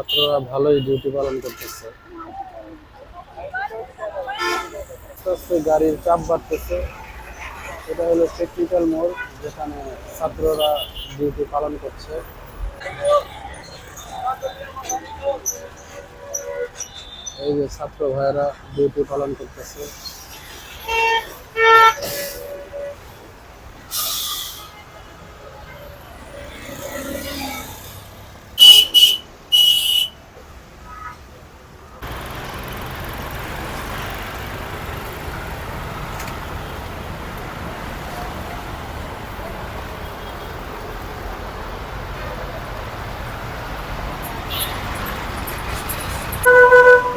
ছাত্ররা ভালোই ডিউটি পালন করতেছে। গাড়ির চাপ বাড়তেছে। এটা হলো টেকনিক্যাল মোড়, যেখানে ছাত্ররা ডিউটি পালন করছে। এই যে ছাত্র ভাইয়েরা ডিউটি পালন করতেছে।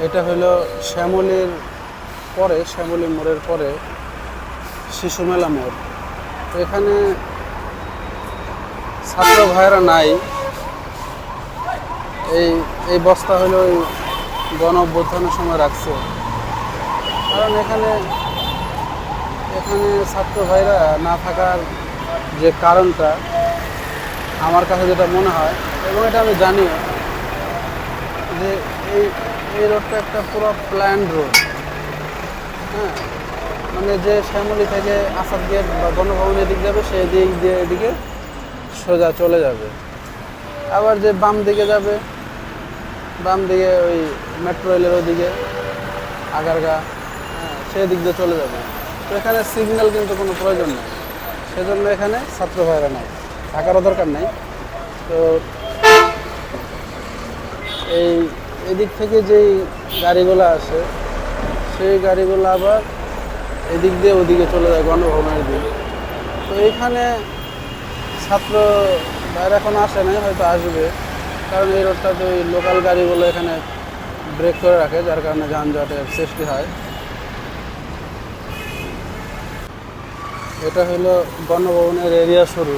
এটা হলো শ্যামলের পরে, শ্যামলী মোড়ের পরে শিশু মেলা মোড়। এখানে ছাত্র ভাইয়েরা নাই। এই এই বস্তা হলো ওই গণ সময় রাখছে। কারণ এখানে এখানে ছাত্র ভাইরা না থাকার যে কারণটা আমার কাছে যেটা মনে হয়, এবং এটা আমি জানিও যে এই এই রোডটা একটা পুরো প্ল্যান রোড। হ্যাঁ? মানে যে শ্যামলি থেকে আসাদ গেট বা গণভবনের দিক যাবে সেই দিক দিয়ে এদিকে সোজা চলে যাবে। আবার যে বাম দিকে যাবে, বাম দিকে ওই মেট্রো রেলের ওদিকে, আগারগা হ্যাঁ সেই দিক দিয়ে চলে যাবে। তো এখানে সিগন্যাল কিন্তু কোনো প্রয়োজন নেই। সেজন্য এখানে ছাত্র ভাইরা নাই। থাকারও দরকার নেই। তো এই এদিক থেকে যেই গাড়িগুলো আসে সেই গাড়িগুলো আবার এদিক দিয়ে ওদিকে চলে যায় গণভবনের দিকে। তো এখানে ছাত্র বাইরে এখন আসে নাই, হয়তো আসবে। কারণ এই রোডটাতে ওই লোকাল গাড়িগুলো এখানে ব্রেক করে রাখে, যার কারণে যানজটের সৃষ্টি হয়। এটা হলো গণভবনের এরিয়া শুরু।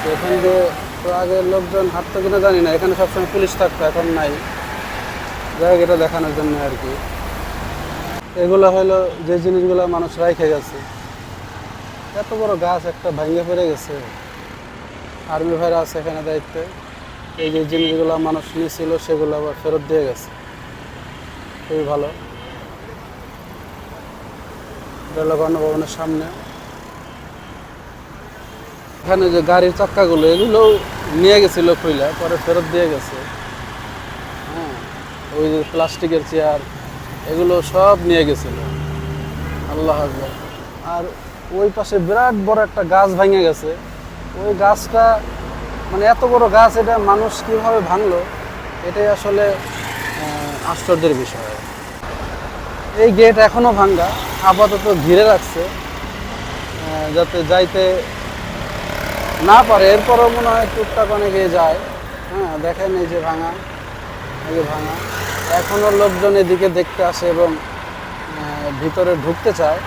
তো এখান দিয়ে তো আগে লোকজন হাঁটতো কিনা জানি না। এখানে সবসময় পুলিশ থাকতো, এখন নাই। যাই হোক, এটা দেখানোর জন্য আর কি। এগুলো হলো যে জিনিসগুলো মানুষ রাইখে গেছে। এত বড় গাছ একটা ভেঙে পড়ে গেছে। আর্মি ভাইরা আছে এখানে দায়িত্বে। এই যে জিনিসগুলো মানুষ নিয়েছিল সেগুলো আবার ফেরত দিয়ে গেছে। খুবই ভালো। গণভবনের সামনে। এখানে যে গাড়ির চাক্কাগুলো, এগুলো নিয়ে গেছিল খুইলা পরে ফেরত দিয়ে গেছে। হ্যাঁ ওই যে প্লাস্টিকের চেয়ার, এগুলো সব নিয়ে গেছিল। আল্লাহ। আর ওই পাশে বিরাট বড় একটা গাছ ভেঙে গেছে। ওই গাছটা মানে এত বড় গাছ, এটা মানুষ কীভাবে ভাঙলো, এটাই আসলে আশ্চর্যের বিষয়। এই গেট এখনও ভাঙ্গা, আপাতত ঘিরে রাখছে যাতে যাইতে না পারে, এরপরও মনে হয় টুকটাক অনেকে যায়। হ্যাঁ দেখেন এই যে ভাঙা, এই যে ভাঙা। এখনও লোকজন এদিকে দেখতে আসে এবং ভিতরে ঢুকতে চায়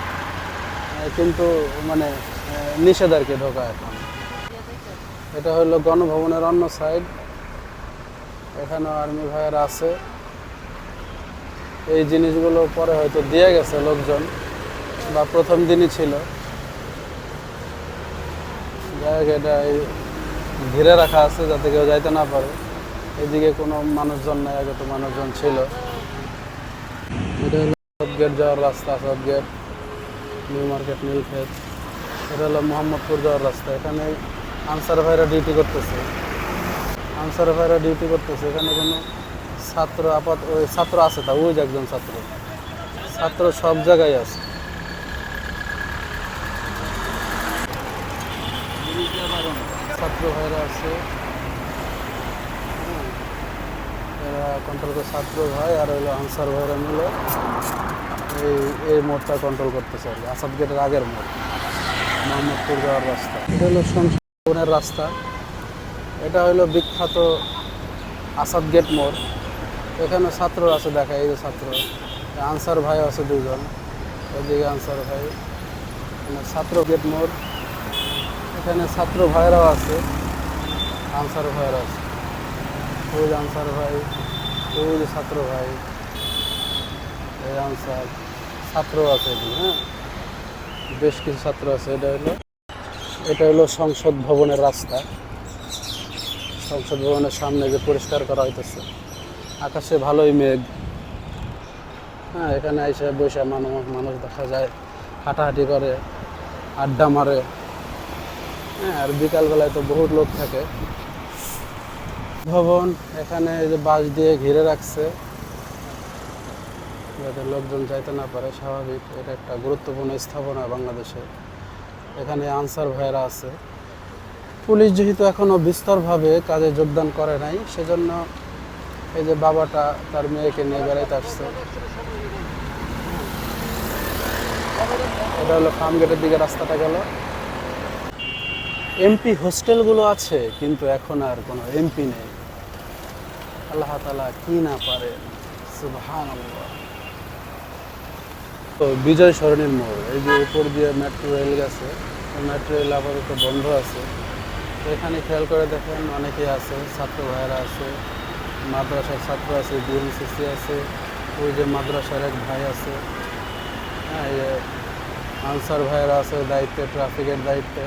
কিন্তু মানে নিষেধ আর কি ঢোকা এখন। এটা হলো গণভবনের অন্য সাইড। এখানেও আর্মি ভাইয়েরা আছে। এই জিনিসগুলো পরে হয়তো দিয়ে গেছে লোকজন, বা প্রথম দিনই ছিল। এটা ঘিরে রাখা আছে যাতে কেউ যাইতে না পারে। এদিকে কোনো মানুষজন নাই, আগে তো মানুষজন ছিল। এটা হলো গেট যাওয়ার রাস্তা সব গেট নিউ মার্কেট, নীলক্ষেত। এটা হলো মোহাম্মদপুর যাওয়ার রাস্তা। এখানে আনসার ভাইরা ডিউটি করতেছে। আনসার ভাইরা ডিউটি করতেছে। এখানে কোনো ছাত্র আপাত ছাত্র আছে তা, ওই একজন ছাত্র। ছাত্র সব জায়গায় আছে। ছাত্র ভাইরা আছে। এরা কন্ট্রোল করে ছাত্র ভাই আর হইল আনসার ভাইরা মিলে এই এই মোড়টা কন্ট্রোল করতেছে আর কি। আসাদ গেটের আগের মোড়, মোহাম্মদপুর যাওয়ার রাস্তা। এটা হলো ভবনের রাস্তা। এটা হলো বিখ্যাত আসাদ গেট মোড়। এখানে ছাত্র আছে দেখা, এই ছাত্র। আনসার ভাই আছে দুজন ওদিকে আনসার ভাই। এখানে ছাত্র গেট মোড়। এখানে ছাত্র ভাইরাও আছে, আনসার ভাইরা আছে। ওই আনসার ভাই, ওই ছাত্র ভাই, এই আনসার ছাত্র আছে হ্যাঁ? বেশ কিছু ছাত্র আছে, এটা হলো এটা হলো সংসদ ভবনের রাস্তা। সংসদ ভবনের সামনে যে পরিষ্কার করা হইতেছে। আকাশে ভালোই মেঘ। হ্যাঁ এখানে এসে বসে মানুষ মানুষ দেখা যায়, হাঁটাহাঁটি করে, আড্ডা মারে। হ্যাঁ আর বিকালবেলায় তো বহুত লোক থাকে। ভবন এখানে যে বাঁশ দিয়ে ঘিরে রাখছে। যাতে লোকজন যাইতে না পারে, স্বাভাবিক। এটা একটা গুরুত্বপূর্ণ স্থাপনা বাংলাদেশে এখানে আনসার ভাইয়েরা আছে। পুলিশ যেহেতু এখনও বিস্তরভাবে কাজে যোগদান করে নাই, সেজন্য এই যে বাবাটা, তার মেয়েকে নিয়ে বেড়াইতে আসছে। এটা হলো ফার্ম গেটের দিকে রাস্তাটা গেল। এমপি হোস্টেলগুলো আছে, কিন্তু এখন আর কোনো এমপি নেই। আল্লাহ তালা কি না পারে? তো বিজয় সরণির মোড়, এই যে উপর দিয়ে মেট্রো রেল গেছে মেট্রো রেল আপাতত বন্ধ আছে। এখানে খেয়াল করে দেখেন, অনেকেই আছে, ছাত্র ভাইয়েরা আছে, মাদ্রাসার ছাত্র আছে বিএমসিসি আছে, ওই যে মাদ্রাসার এক ভাই আছে। হ্যাঁ আনসার ভাইয়েরা আছে দায়িত্বে ট্রাফিকের দায়িত্বে।